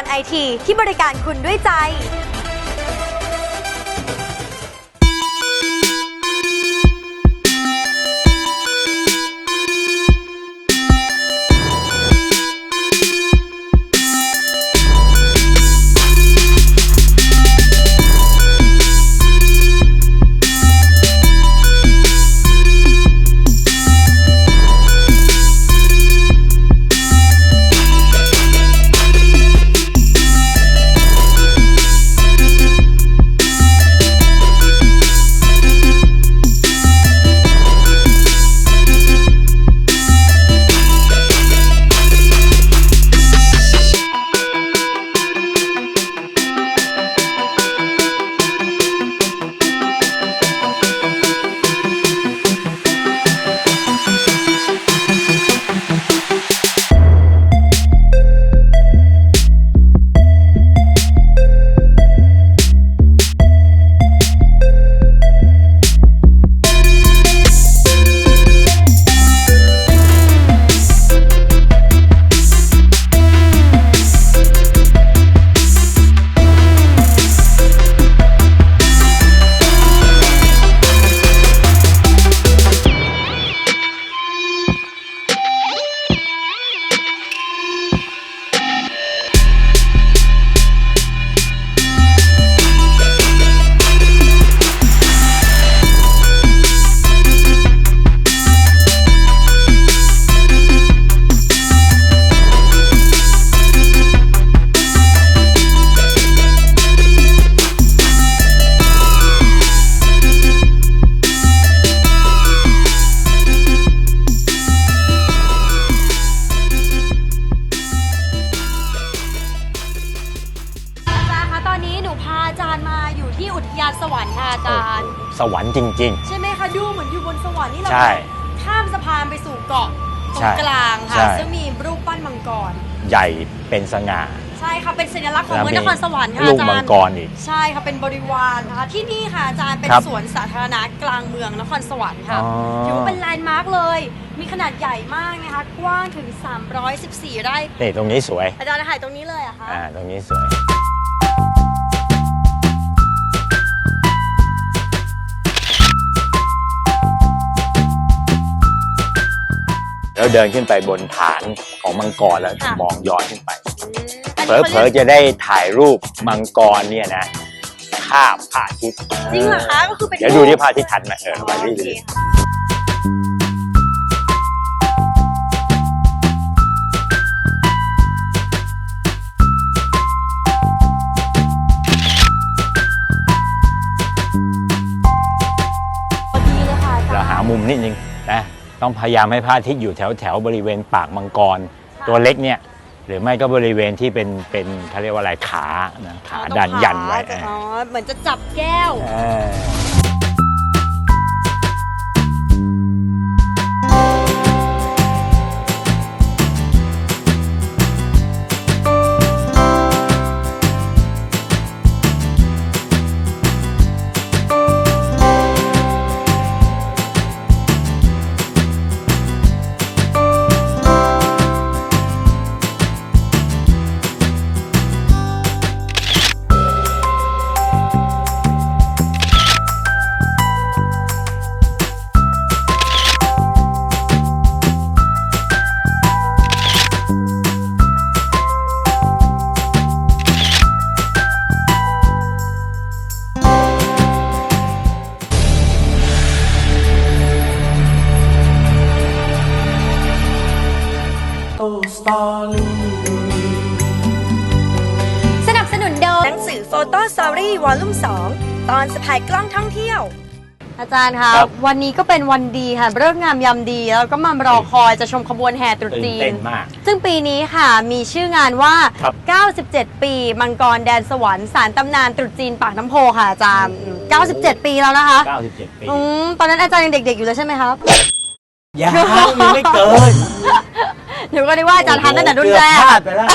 รไอทีที่บริการคุณด้วยใจ นนี้หนูพาอาจารย์มาอยู่ที่อุทยานสวรรค์ค่ะอาจารย์ สวรรค์จริงใช่ไหมคะดูเหมือนอยู่บนสวรรค์นี่เราใช่ข้ามสะพานไปสู่เกาะตรใช่งกลางใช่ ค่ะ ซึ่งมีรูปปั้นมังกรๆใหญ่เป็นสง่าใช่ค่ะเป็นสัญลักษณ์ของเมืองนแล้วครสวรรค์ค่ะลูกอาจารย์ มังกรอีก ใช่ค่ะเป็นบริวารนะคะที่นี่ค่ะอาจารย์เป็นครับสวนสาธารณะกลางเมืองนครสวรรค์ค่ะอ๋อ ถือว่าเป็นแลนด์มาร์คเลย มีขนาดใหญ่มากนะคะ กว้างถึง 314 ไร่ นี่ตรงนี้สวยอาจารย์ถ่ายตรงนี้เลยเหรอะคะ อ่าตรงนี้สวย แล้วเดินขึ้นไปบนฐานของมังกรแล้วมองย้อนขึ้นไปอันเผนี้ลอเขาเผลเรีอยกๆจะได้ถ่ายรูปมังกรเนี่ยนะภาพพระอาทิตย์จริงเหรอคะก็คือเป็นเดี๋ยวดูที่พระอาทิตย์ทันไหมเออไปโอรีเคดูค่ะพอดีเลยค่ะอาจารย์เราหามุมนิดนึงนะ ต้องพยายามให้พระอาทิตย์อยู่แถวแถวบริเวณปากมังกร ตัวเล็กเนี่ยหรือไม่ก็บริเวณที่เป็นเป็นเขาเรียกว่าอะไรขานะขาอ๋อดันตรงยันไว้ขาอ๋อเหมือนจะจับแก้ว เออ Story Volume 2ตอนสะพายกล้องท่องเที่ยว อาจารย์คะครับ วันนี้ก็เป็นวันดีค่ะเริ่งงามยามดีแล้วก็มารอคอยจะชมขบวนแห่ตรุษตื่นจีนเต้นมาก ซึ่งปีนี้ค่ะมีชื่องานว่า ครับ 97 ปีมังกรแดนสวรรค์สารตำนานตรุษจีนปากน้ำโพค่ะอาจารย์97 ปีแล้วนะคะ97 ปีอืมตอนนั้นอาจารย์ยังเด็ก ๆ อยู่เลยใช่ไหมครับยังยังไม่เกินหนูก็นึกว่าอาจารย์ทันตั้งแต่รุ่นแรกเกือบพลาดไปแล้ว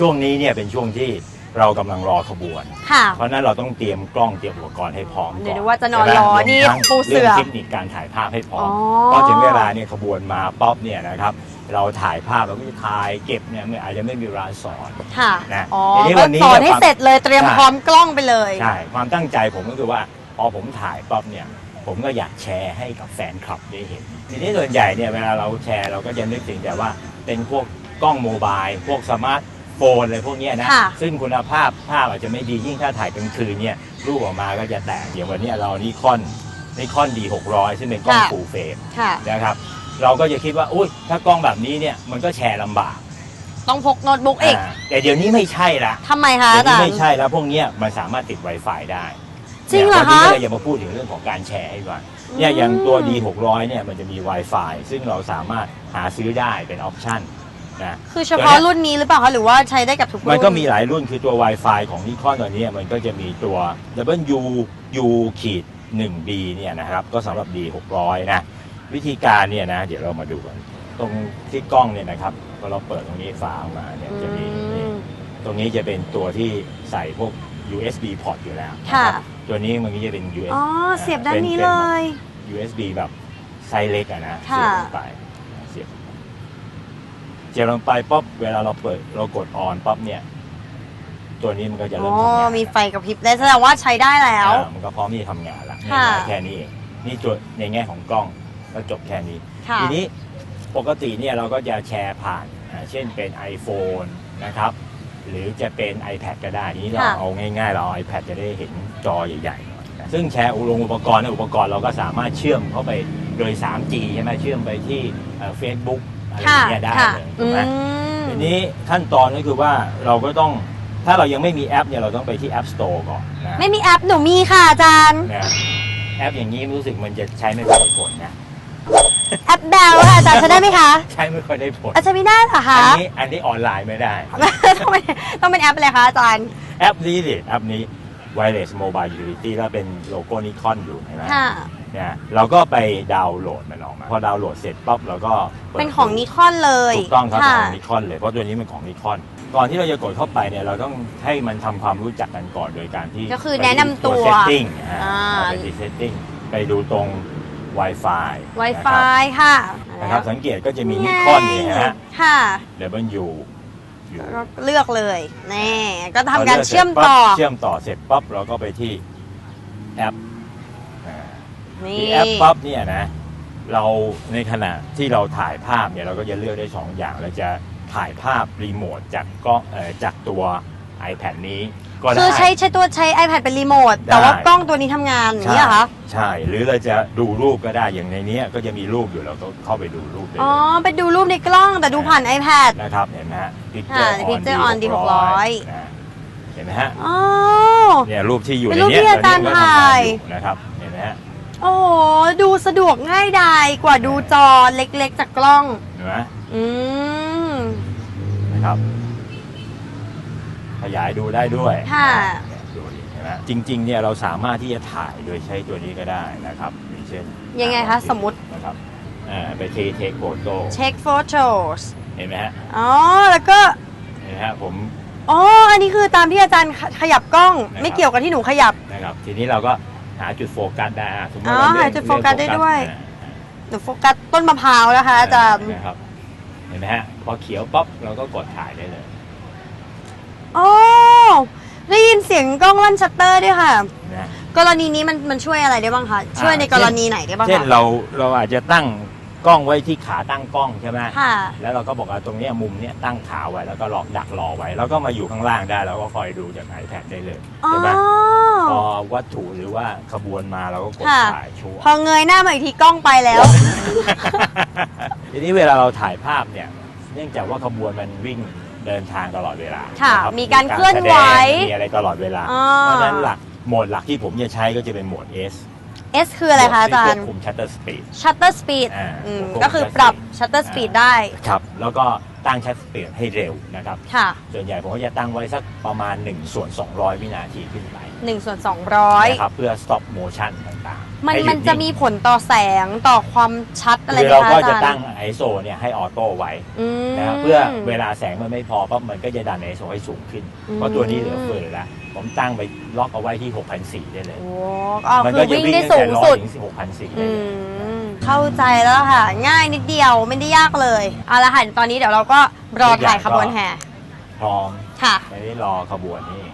ช่วงนี้เนี่ยเป็นช่วงที่ เรากำลังรอขบวน ค่ะ เพราะฉะนั้นเราต้องเตรียมกล้องเตรียมอุปกรณ์ให้พร้อมก่อนเดี๋ยวดูว่าจะนอนรอใช่ไหมนี่รวมทั้งปูเสื่อรื่องเทคนิคการถ่ายภาพให้พร้อมอ๋อ พอถึงเวลาเนี่ยขบวนมาป๊อปเนี่ยนะครับ เราถ่ายภาพเราก็จะถ่ายเก็บเนี่ยอาจจะไม่มีเวลาสอน ค่ะนะอ๋อทีนี้ก็วันนี้สอนให้เนี่ยเสร็จเลยเตรียมใช่ พร้อมกล้องไปเลย ใช่ความตั้งใจผมก็คือว่าพอผมถ่ายป๊อปเนี่ย ผมก็อยากแชร์ให้กับแฟนคลับได้เห็น ทีนี้ส่วนใหญ่เนี่ยเวลาเราแชร์เราก็จะนึกถึงแต่ว่าเป็นพวกกล้องโมบาย พวกสมาร์ท โฟนอะไรพวกเนี้ยนะ ค่ะ ซึ่งคุณภาพภาพอาจจะไม่ดียิ่งถ้าถ่ายกลางคืนเนี่ยรูปออกมาก็จะแตกอย่างวันเนี้ยเรานิคอนนิคอนดี600 ซึ่งเป็นกล้องฟูลเฟรมค่ะ นะครับ เราก็จะคิดว่าอุ้ยถ้ากล้องแบบนี้เนี่ยมันก็แชร์ลำบากต้องพกโน้ตบุ๊กอีกอ่าแต่เดี๋ยวนี้ไม่ใช่ละทำไมคะเดี๋ยวอาจานี้รไม่ย์ใช่แล้วพวกเนี้ยมันสามารถติด Wi-Fi ได้จริงเหรอนี่ยวันนี้คะก็เลยจะมาพูดถึงเรื่องของการแชร์ให้ก่อนเนี่ยอย่างตัว D 600 เนี่ยมันจะมี Wi-Fi ซึ่งเราสามารถหาซื้อได้เป็นออปชั่น นะคือเฉพาะรุ่นนี้หรือเปล่าคะหรือว่าใช้ได้กับทุกรุ่นมันก็มีหลายรุ่นคือตัว Wi-Fi ของนิคอนตัวเนี้ยมันก็จะมีตัว W U ขีด 1B เนี่ยนะครับ ก็สำหรับ D 600 นะ วิธีการเนี่ยนะ เดี๋ยวเรามาดูกัน ตรงที่กล้องเนี่ยนะครับพอเราเปิดตรงนี้ฝาออกมาเนี่ยจะมีนี่ตรงนี้จะเป็นตัวที่ใส่พวก USB port อยู่แล้วนค่ะรับตัวนี้มันก็จะเป็น USB อ๋อเสียบด้านนี้เลย USB แบบไซส์เล็กอะนะค่ะ เสียบลงไปเสียบ เสียบลงไปป๊อปเวลาเราเปิดเรากดออนป๊อปเนี่ย ตัวนี้มันก็จะอ๋เริ่อมทำงานมีไฟกระพริบได้แสดงว่าใช้ได้แล้ว อ่ามันก็พร้อมที่จะทำงานละค่ะ ง่ายๆแค่นี้เองนี่ตัวในแง่ของกล้องก็จบแค่นี้ ค่ะ ทีนี้ปกติเนี่ยเราก็จะแชร์ผ่านอ่าเช่นเป็น iPhone นะครับ หรือจะเป็น iPad ก็ได้ทีนี้เราค่ะ เอาง่ายๆ เราเอา iPad จะได้เห็นจอใหญ่ๆหน่อยนะซึ่งแชร์อุปกรณ์เนี่ยอุปกรณ์เราก็สามารถเชื่อมเข้าไปโดย 3G ใช่ไหมเชื่อมไปที่เฟซบุ๊ก อะไรอค่ะย่างเงี้ยได้ค่ะเลยอืถูกไหมมทีนี้ขั้นตอนก็คือว่าเราก็ต้องถ้าเรายังไม่มีแอปเนี่ยเราต้องไปที่ App Store ก่อนนะไม่มีแอปหนูมีค่ะอาจารย์ นะแอปอย่างนี้รู้สึกมันจะใช้ไม่ค่อยได้ผลนะแอปแบลค่ะอาจารย์ใช้ได้ไหมคะใช้ไม่ค่อยได้ผลอาจารย์ไม่ได้เหรออัคะนนี้อันนี้ออนไลน์ไม่ได้ ต้องเป็นต้องเป็นแอปอะไรคะอาจารย์ แอปนี้ดิแอปนี้ Wireless Mobile Utility แล้วเป็นโลโก้นิคอนอยู่เห็นไหม ค่ะเนี่ยเราก็ไปดาวน์โหลดมันออกมา พอดาวน์โหลดเสร็จปั๊บเราก็ปิดเป็นของนิคอนเลยถูกต้องครับค่ะของนิคอนเลยเพราะตัวนี้เป็นของนิคอนก่อนที่เราจะกดเข้าไปเนี่ยเราต้องให้มันทำความรู้จักกันก่อนโดยการที่ก็คือแนะนำตัว เซตติ้งอ่าไปที่เซตติ้งไปดูตรง Wi-Fi นะครับ Wi-Fi ค่ะนะครับสังเกตก็จะมีนิคอนเนี่ยนะฮะ ค่ะเดี๋ยวมันอยู่อยู่ก็เลือกเลยแน่ก็ทำการเชื่อมต่อเชื่อมต่อเสร็จปั๊บเราก็ไปที่แอปอ่า นี่ที่แอปปั๊บเนี่ยนะ เราในขณะที่เราถ่ายภาพเนี่ยเราก็จะเลือกได้สองอย่างเราจะถ่ายภาพรีโมทจากกล้องเอ่อจากตัว iPad นี้ก็ได้ คือใช้ใช้ตัวใช้ iPad เป็นรีโมทได้แต่ว่ากล้องตัวนี้ทำงานอย่างนี้เหรอคะ ใช่ หรือเราจะดูรูปก็ได้อย่างในเนี้ยก็จะมีรูปอยู่เราก็เข้าไปดูรูปได้อ๋อเลยไปดูรูปในกล้องแต่ดูผ่าน iPad นะครับเห็นไหมฮะค่ะ Picture on D600 นะเห็นไหมฮะอ๋อ เนี่ยรูปที่อยู่เป็นในรูปเนี้ยที่อาจารย์ตอนนี้ก็ทำงนถ่ายอยู่นะครับเห็นไหมฮะ โอ้โหดูสะดวกง่ายดายกว่าดูจอเล็กๆ จากกล้อง เห็นไหมอืม นะครับ ขยายดูได้ด้วยค่ะ เนี่ยดูดิเห็นไหมจริง ๆ เนี่ยเราสามารถที่จะถ่ายโดยใช้ตัวนี้ก็ได้นะครับอย่างเช่นยังไงคะสมมุตินะครับอ่าไปที่เทคโฟโต้เช็ค photos เห็นไหมฮะอ๋อ แล้วก็ เห็นไหมฮะผม อ๋อ อันนี้คือตามที่อาจารย์ขขยับกล้อง นะครับ ไม่เกี่ยวกับที่หนูขยับ นะครับทีนี้เราก็ หาจุดโฟกัสได้อะสมมติอ๋อเราเลือกหาจุดโฟกัสได้ด้วย อ่า หนูโฟกัสต้นมะพร้าวนะคะอาจารย์นะครับเห็นไหมฮะ พอเขียวป๊อปเราก็กดถ่ายได้เลยอ๋อได้ยินเสียงกล้องลั่นชัตเตอร์ด้วยค่ะ นะกรณีนี้มันมันช่วยอะไรได้บ้างคะ ช่วยในกรณีไหนได้บ้างเช่นคะเราเราอาจจะตั้งกล้องไว้ที่ขาตั้งกล้องใช่ไหมค่ะแล้วเราก็บอกว่าตรงเนี้ยมุมเนี้ยตั้งขาไว้แล้วก็หลอกดักรอไว้ แล้วก็มาอยู่ข้างล่างได้ แล้วก็คอยดูจาก iPad ได้เลยอ๋อใช่ไหม พอวัตถุหรือว่าขบวนมาเราก็กดค่ะ ถ่ายชัวร์พอเงยหน้ามาอีกทีกล้องไปแล้ว ทีนี้เวลาเราถ่ายภาาพเนี่ย เนื่องจากว่าขบวนมันวิ่งเดินทางตลอดเวลาค่ะนรับมีการเคลื่อนไหวแสดงมีอะไรตลอดเวลาอ๋อเพราะฉะนั้นหลักโหมดหลักที่ผมจะใช้ก็จะเป็นโหมด S S คืออะไรคะอาจารควย์บคุมชัตเตอร์สปีด shutter speed อ่าอืมควบคุมก็คือ shutter ปรับ speed shutter speed ได้ ครับ แล้วก็ ตั้งชักสปีดให้เร็วนะครับ ค่ะส่วนใหญ่ผมก็จะตั้งไว้สักประมาณ 1 ส่วน 200 วินาทีขึ้นไป1ส่วน200นะครับเพื่อ stop motion ต่างๆมันให้หยุดมันจะมีผลต่อแสงต่อความชัดอะไรคือไหมเราคะก็อาจะจารย์ตั้ง ISO เนี่ยให้ออโต้ไว้อืม นะครับเพื่อเวลาแสงมันไม่พอปั๊บมันก็จะดัน ISO ให้สูงขึ้น อืม เพราะตัวนี้เหลือเฟือแล้ว ผมตั้งไปล็อกเอาไว้ที่ 6,400 ได้เลย โอ้อ๋อมัคืก็อจะวิ่งวิ่งได้ตั้งสูแต่งร้อสุยดถึง6,400อืได้เลยม เข้าใจแล้วค่ะ ง่ายนิดเดียวไม่ได้ยากเลยเอาละค่ะตอนนี้เดี๋ยวเราก็รอถ่ายขบวนแห่พร้อมค่ะ ไม่ได้รอขบวนนี้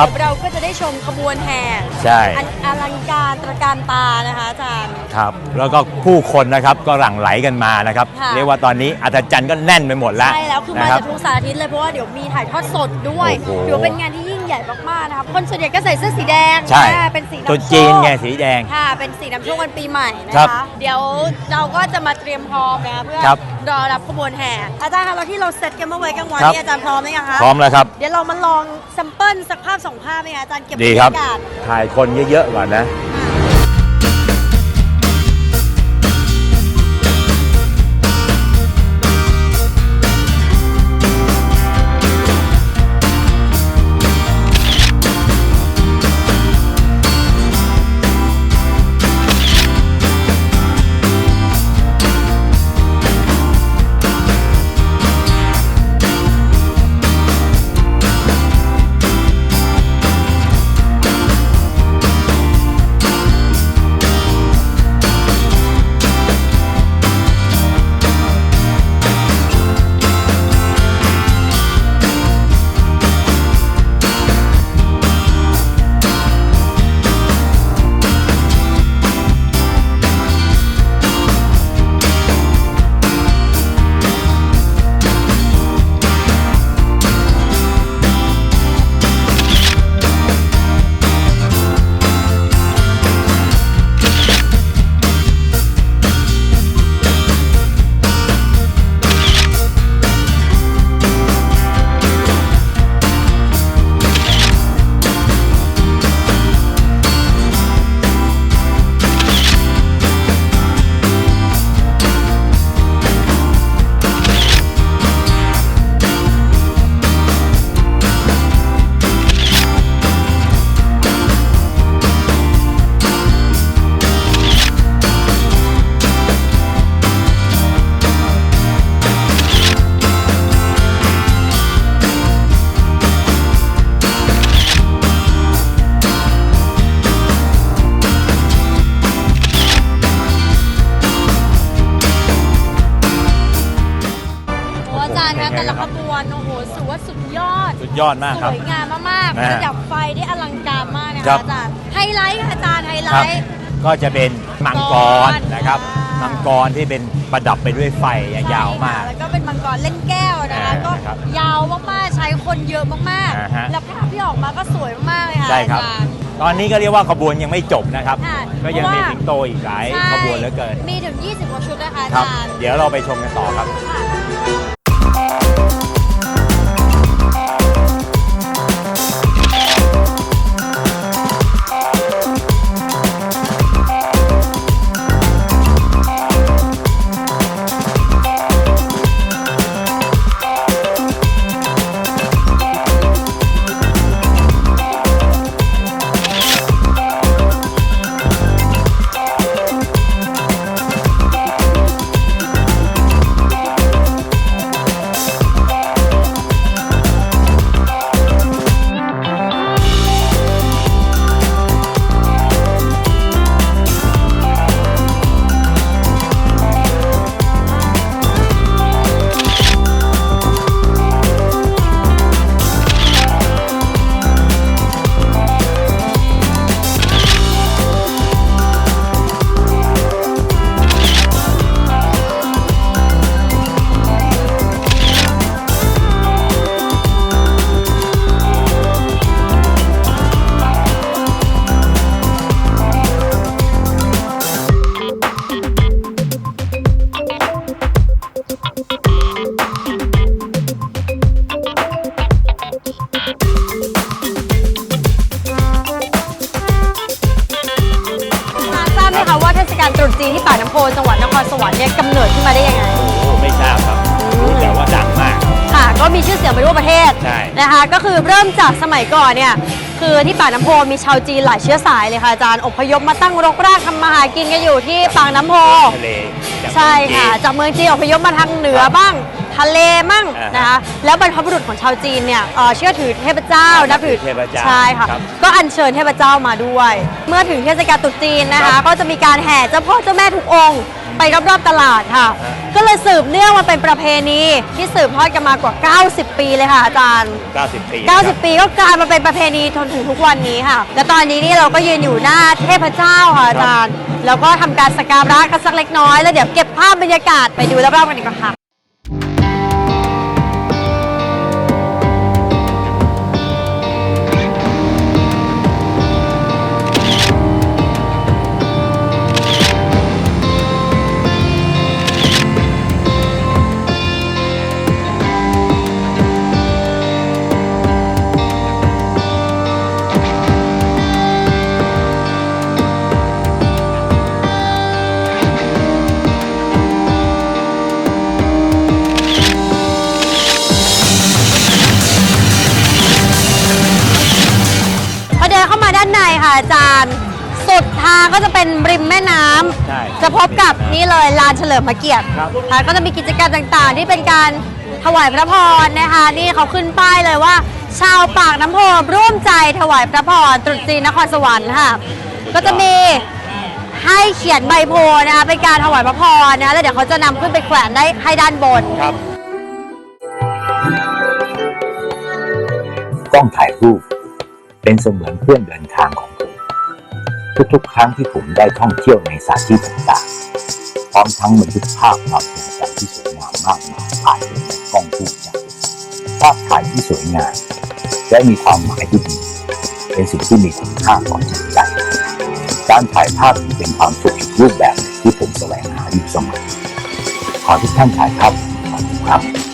คะครับ เดี๋ยวเราก็จะได้ชมขบวนแห่ใช่ อันอลังการตระการตานะคะอาจารย์ ครับแล้วก็ผู้คนนะครับก็หลั่งไหลกันมานะครับ ค่ะ เรียกว่าตอนนี้อัศจรรย์ก็แน่นไปหมดแล้วใช่แล้วคือมานะครัจากทุกสารทิศเลยเพราะว่าเดี๋ยวมีถ่ายทอดสดด้วยโอ้โห เดี๋ยวเป็นงานที่ยิ่ง ใหญ่มากๆนะคะคนส่วนใหญ่ก็ใส่เสื้อสีแดงใช่อ่าเป็นสีนำโชตัวคจีนไงสีแดงค่ะ เป็นสีนำโชควันปีใหม่นะครัคะ บเดี๋ยวเราก็จะมาเตรียมพร้อมนะคะเพื่อครับรอรับขบวนแห่อาจารย์คะเราที่เราเซตกันเมื่อไว้กลางวันครับ นี่อาจารย์พร้อมไหมยังคะพร้อมแล้วครับ เดี๋ยวเรามาลองแซมเปิลสักภาพสองภาพไหมคะอาจารย์เก็บดีครับบรรยากาศถ่ายคนเยอะๆก่อนนะโอ้ แต่ละขบวนโอ้โหสุดว่าสุดยอด สุดยอดมากสครับ วยงามมากนะๆฮะระดับไฟได้อลังการมากนะครัคะบ อาจารย์ไฮไลท์ค่ะอาจารย์ไฮไลครับ ท์ ก็จะเป็นมังกรนะครับอ่ามัมังกรที่เป็นประดับไปด้วยไฟยาวมาก ใช่ค่ะแล้วก็เป็นมังกรเล่นแก้วนะคะ อ่าก็ครับยาวมากๆ ใช้คนเยอะมากอ่าฮะ ๆ แล้วภาพที่ออกมาก็สวยมากๆเลยค่ะใช่ครับ อาจารย์ ตอนนี้ก็เรียกว่าขบวนยังไม่จบนะครับ ค่ะก็ยังมีเพราะว่า สิงโตอีกหลายใช่ขบวนเหลือเกินมีถึง 20กว่าชุดนะคะอาครับ จารย์เดี๋ยวเราไปชมกันต่อครับ ค่ะ จากสมัยก่อนเนี่ยคือที่ปากน้ำโพมีชาวจีนหลายเชื้อสายเลยค่ะอาจารย์อพยพมาตั้งรกรากทำมาหากินกันอยู่ที่ปากน้ำโพ ทะเลจากใช่ค่ะเมืองจีนจากเมืองจีนอพยพมาทางเหนือบ้าง ทะเลมั่งอ่าฮะนะคะแล้วบรรพบุรุษของชาวจีนเนี่ยเอ่อเชื่อถือเทพเจ้าอ่านันับบถืถือเทพเจ้าใช่ค่ะ ครับก็อัญเชิญเทพเจ้ามาด้วย เมื่อถึงเทศกาลตรุษจีนนะครัคะ บก็จะมีการแห่เจ้าพ่อเจ้าแม่ทุกองค์ ไปรอบๆตลาดค่ะอ่าฮะก็เลยสืบเนื่องมาเป็นประเพณีที่สืบทอดกันมากว่า 90 ปีเลยค่ะอาจารย์ 90 ปีครับ90 ปีก็กลายมาเป็นประเพณีจนถึงทุกวันนี้ค่ะ และตอนนี้นี่เราก็ยืนอยู่หน้าเทพเจ้าค่ะอาจารย์ แล้วก็ทำการสักการะกันสักเล็กน้อย แล้วเดี๋ยวเก็บภาพบรรยากาศไปดูรอบๆกันดีกว่าค่ะ นเข้ามาด้านในค่ะอาจารย์ สุดทางก็จะเป็นริมแม่น้ำใช่จะพบกับนี่เลยลานเฉลิมพระเกียรติครับ ค่ะก็จะมีกิจกรรมต่างๆ ที่เป็นการถวายพระพรนะคะ นี่เขาขึ้นป้ายเลยว่า ชาวปากน้ำโพร่วมใจถวายพระพรตรุษจีนนครสวรรค์ค่ะ ก็จะมี ให้เขียนใบโพนะคะเป็นการถวายพระพรนะแล้วเดี๋ยวเขาจะนำขึ้นไปแขวนได้ให้ด้านบน ครับ กล้องถ่ายรูป เป็นเสมือนเพื่อนเดินทางของผม ทุกๆ ครั้งที่ผมได้ท่องเที่ยวในสถานที่ต่างๆพร้อมทั้งบันทึกภาพความทรงจำที่สวยงามมากมายผ่านในกล้องผู้จับภาพถ่ายที่สวยงามและมีความหมายที่ดีเป็นสิ่งที่มีคุณค่าต่อจิตใจ การถ่ายภาพเป็นความสุขอีกรูปแบบที่ผมแสวงหาอยู่เสมอขอทุกท่านถ่ายภาพขอบคุณครับ